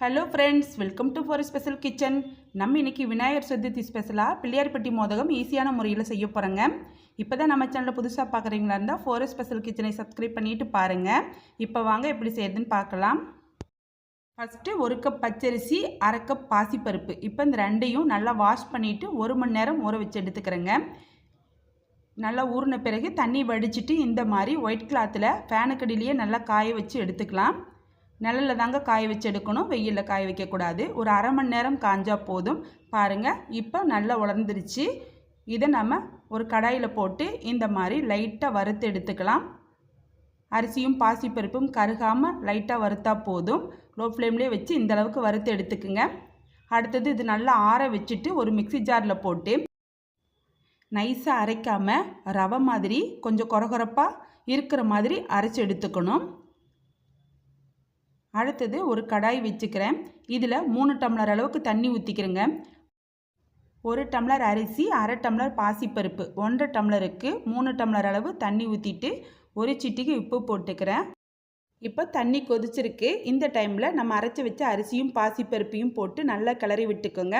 Hello friends welcome to four special kitchen நம்ம இன்னைக்கு விநாயகர் சதுர்த்தி ஸ்பெஷலாக பிள்ளையார்பட்டி மோதகம் ஈஸியான முறையில் செய்ய போகிறோங்க இப்போ தான் நம்ம சேனலில் புதுசாக பார்க்குறீங்களா இருந்தால் ஃபோர் ஸ்பெஷல் கிச்சனை சப்ஸ்கிரைப் பண்ணிவிட்டு பாருங்கள் இப்போ வாங்க எப்படி செய்யுதுன்னு பார்க்கலாம். ஃபஸ்ட்டு ஒரு கப் பச்சரிசி அரை கப் பாசிப்பருப்பு. இப்போ இந்த ரெண்டையும் நல்லா வாஷ் பண்ணிவிட்டு ஒரு மணி நேரம் ஊற வச்சு எடுத்துக்கிறேங்க. நல்லா ஊறின பிறகு தண்ணி வடிச்சிட்டு இந்த மாதிரி ஒயிட் கிளாத்தில் ஃபேனுக்கடியிலேயே நல்லா காய வச்சு எடுத்துக்கலாம். நிழலில் தாங்க காய வச்சு எடுக்கணும். வெயிலில் காய வைக்கக்கூடாது. ஒரு அரை மணி நேரம் காஞ்சால் போதும். பாருங்கள் இப்போ நல்லா உலர்ந்துருச்சு இதை நம்ம ஒரு கடாயில் போட்டு இந்த மாதிரி லைட்டாக வறுத்து எடுத்துக்கலாம். அரிசியும் பாசிப்பருப்பும் கருகாமல் லைட்டாக வறுத்தா போதும். லோ ஃப்ளேம்லேயே வச்சு இந்த அளவுக்கு வறுத்து எடுத்துக்குங்க. அடுத்தது இது நல்லா ஆற வச்சுட்டு ஒரு மிக்சி ஜாரில் போட்டு நைஸாக அரைக்காமல் ரவை மாதிரி கொஞ்சம் குறகுறப்பாக இருக்கிற மாதிரி அரைச்சி எடுத்துக்கணும். அடுத்தது ஒரு கடாய் வச்சுக்கிறேன். இதில் மூணு டம்ளர் அளவுக்கு தண்ணி ஊற்றிக்கிறேங்க ஒரு டம்ளர் அரிசி அரை டம்ளர் பாசிப்பருப்பு. ஒன்றரை டம்ளருக்கு மூணு டம்ளர் அளவு தண்ணி ஊற்றிட்டு ஒரு சிட்டிக்கு உப்பு போட்டுக்கிறேன். இப்போ தண்ணி கொதிச்சிருக்கு. இந்த டைமில் நம்ம அரைச்சி வச்ச அரிசியும் பாசிப்பருப்பையும் போட்டு நல்லா கிளறி விட்டுக்கோங்க.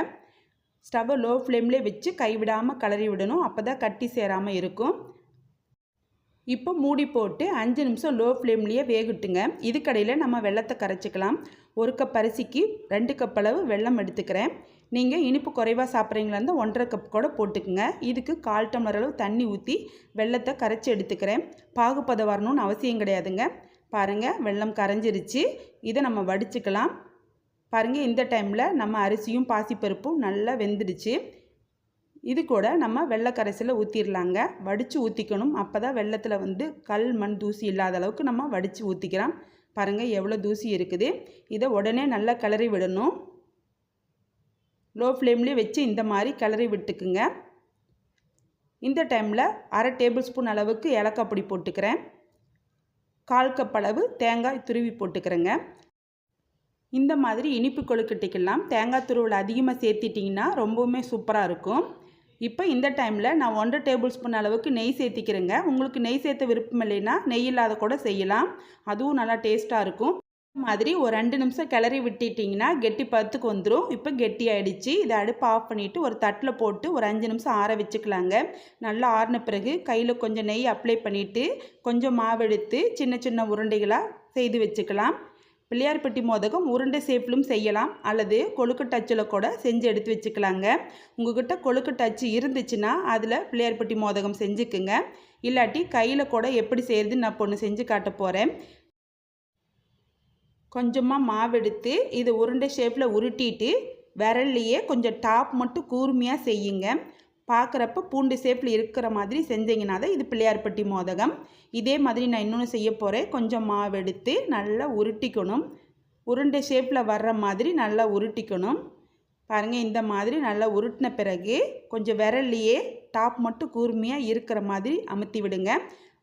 ஸ்டவ்வை லோ ஃப்ளேம்லேயே வச்சு கைவிடாமல் கிளறி விடணும். அப்போ தான் கட்டி சேராமல் இருக்கும். இப்போ மூடி போட்டு அஞ்சு நிமிஷம் லோ ஃப்ளேம்லேயே வேகட்டுங்க. இதுக்கடையில் நம்ம வெள்ளத்தை கரைச்சிக்கலாம். ஒரு கப் அரிசிக்கு ரெண்டு கப் அளவு வெள்ளம் எடுத்துக்கிறேன். நீங்கள் இனிப்பு குறைவாக சாப்பிட்றீங்களா இருந்தால் ஒன்றரை கப் கூட போட்டுக்குங்க. இதுக்கு கால் டம்ளர் அளவு தண்ணி ஊற்றி வெள்ளத்தை கரைச்சி எடுத்துக்கிறேன். பாகுப்பதம் வரணும்னு அவசியம் கிடையாதுங்க. பாருங்கள் வெள்ளம் கரைஞ்சிருச்சு. இதை நம்ம வடிச்சுக்கலாம். பாருங்கள் இந்த டைமில் நம்ம அரிசியும் பாசிப்பருப்பும் நல்லா வெந்துடுச்சு. இது கூட நம்ம வெள்ளை கரைசலில் ஊற்றிடலாங்க வடித்து ஊற்றிக்கணும் அப்போ தான் வெள்ளத்தில் வந்து கல் மண் தூசி இல்லாத அளவுக்கு நம்ம வடித்து ஊற்றிக்கலாம் பாருங்கள் எவ்வளோ தூசி இருக்குது. இதை உடனே நல்லா கிளறி விடணும். லோ ஃப்ளேம்லேயே வச்சு இந்த மாதிரி கிளறி விட்டுக்குங்க. இந்த டைமில் அரை டேபிள் ஸ்பூன் அளவுக்கு ஏலக்காய் பொடி போட்டுக்கிறேன். கால் கப் அளவு தேங்காய் துருவி போட்டுக்கிறேங்க. இந்த மாதிரி இனிப்பு கொழுக்கட்டைக்கெல்லாம் தேங்காய் துருவல் அதிகமாக சேர்த்திட்டிங்கன்னா ரொம்பவுமே சூப்பராக இருக்கும். இப்போ இந்த டைமில் நான் ஒன்றரை டேபிள் ஸ்பூன் அளவுக்கு நெய் சேர்த்திக்கிறேங்க. உங்களுக்கு நெய் சேர்த்த விருப்பம் இல்லைன்னா நெய் இல்லாத கூட செய்யலாம். அதுவும் நல்லா டேஸ்ட்டாக இருக்கும். மாதிரி ஒரு ரெண்டு நிமிஷம் கிளறி விட்டுட்டிங்கன்னா கெட்டி பத்துக்கு வந்துடும் இப்போ கெட்டி ஆகிடுச்சு இதை அடுப்பு ஆஃப் பண்ணிவிட்டு ஒரு தட்டில் போட்டு ஒரு அஞ்சு நிமிஷம் ஆற வச்சுக்கலாங்க. நல்லா ஆறின பிறகு கையில் கொஞ்சம் நெய் அப்ளை பண்ணிவிட்டு கொஞ்சம் மாவு எடுத்து சின்ன சின்ன உருண்டைகளாக செய்து வச்சுக்கலாம். பிள்ளையார்பட்டி மோதகம் உருண்டை சேஃப்லும் செய்யலாம். அல்லது கொழுக்கு டச்சில் கூட செஞ்சு எடுத்து வச்சுக்கலாங்க. உங்கள்கிட்ட கொழுக்கு டச்சு இருந்துச்சுன்னா அதில் பிள்ளையார்பட்டி மோதகம் செஞ்சுக்குங்க. இல்லாட்டி கையில் கூட எப்படி செய்கிறதுன்னு நான் பொண்ணு செஞ்சு காட்ட போகிறேன் கொஞ்சமாக மாவெடுத்து இதை உருண்டை ஷேப்பில் உருட்டிட்டு விரல்லையே கொஞ்சம் டாப் மட்டும் கூர்மையாக செய்யுங்க. பார்க்குறப்ப பூண்டு ஷேப்பில் இருக்கிற மாதிரி செஞ்சீங்கன்னா தான் இது பிள்ளையார்பட்டி மோதகம். இதே மாதிரி நான் இன்னொன்று செய்ய போகிறேன் கொஞ்சம் மாவு எடுத்து நல்லா உருட்டிக்கணும். உருண்டை ஷேப்பில் வர்ற மாதிரி நல்லா உருட்டிக்கணும். பாருங்கள் இந்த மாதிரி நல்லா உருட்டின பிறகு கொஞ்சம் விரல்லையே டாப் மட்டும் கூர்மையாக இருக்கிற மாதிரி அமுத்தி விடுங்க.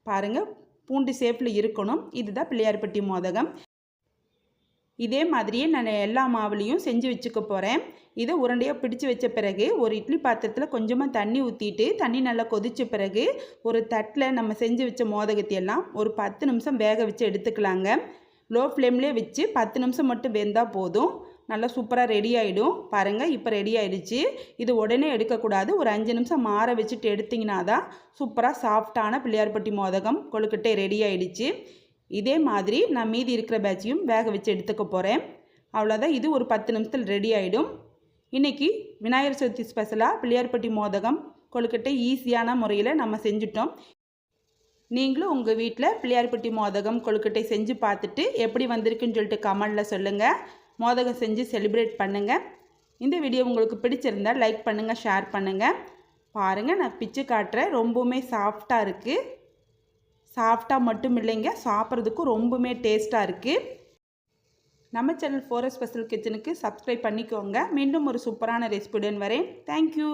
பாருங்கள் பூண்டு ஷேப்பில் இருக்கணும். இதுதான் பிள்ளையார்பட்டி மோதகம். இதே மாதிரியே நான் எல்லா மாவுலேயும் செஞ்சு வச்சுக்க போகிறேன் இதை உருண்டையாக பிடிச்சு வச்ச பிறகு ஒரு இட்லி பாத்திரத்தில் கொஞ்சமாக தண்ணி ஊற்றிட்டு தண்ணி நல்லா கொதித்த பிறகு ஒரு தட்டில் நம்ம செஞ்சு வச்ச மோதகத்தையெல்லாம் ஒரு பத்து நிமிஷம் வேக வச்சு எடுத்துக்கலாங்க. லோ ஃப்ளேம்லேயே வச்சு பத்து நிமிஷம் மட்டும் வெந்தால் போதும். நல்லா சூப்பராக ரெடி ஆகிடும் பாருங்கள் இப்போ ரெடி ஆகிடுச்சு இது உடனே எடுக்கக்கூடாது. ஒரு அஞ்சு நிமிஷம் மாற வச்சுட்டு எடுத்திங்கன்னா தான் சூப்பராக சாஃப்டான பிள்ளையார்பட்டி மோதகம் கொழுக்கட்டை ரெடி ஆகிடுச்சு இதே மாதிரி நான் மீதி இருக்கிற பேட்சையும் வேக வச்சு எடுத்துக்க போகிறேன் அவ்வளோதான் இது ஒரு பத்து நிமிஷத்தில் ரெடி ஆகிடும் இன்றைக்கி விநாயகர் சதுர்த்தி ஸ்பெஷலாக பிள்ளையார்பட்டி மோதகம் கொழுக்கட்டை ஈஸியான முறையில் நம்ம செஞ்சுட்டோம். நீங்களும் உங்கள் வீட்டில் பிள்ளையார்பட்டி மோதகம் கொழுக்கட்டை செஞ்சு பார்த்துட்டு எப்படி வந்திருக்குன்னு சொல்லிட்டு கமெண்டில் சொல்லுங்கள் மோதகம் செஞ்சு செலிப்ரேட் பண்ணுங்கள் இந்த வீடியோ உங்களுக்கு பிடிச்சிருந்தால் லைக் பண்ணுங்கள் ஷேர் பண்ணுங்கள் பாருங்கள் நான் பிச்சு காட்டுறேன். ரொம்பவுமே சாஃப்டாக இருக்குது சாஃப்டாக மட்டும் இல்லைங்க. சாப்பிட்றதுக்கும் ரொம்பவுமே டேஸ்ட்டாக இருக்குது நம்ம சேனல் ஃபோரஸ் ஸ்பெஷல் கிச்சனுக்கு சப்ஸ்கிரைப் பண்ணிக்கோங்க. மீண்டும் ஒரு சூப்பரான ரெசிபியுடன் வரேன். தேங்க்யூ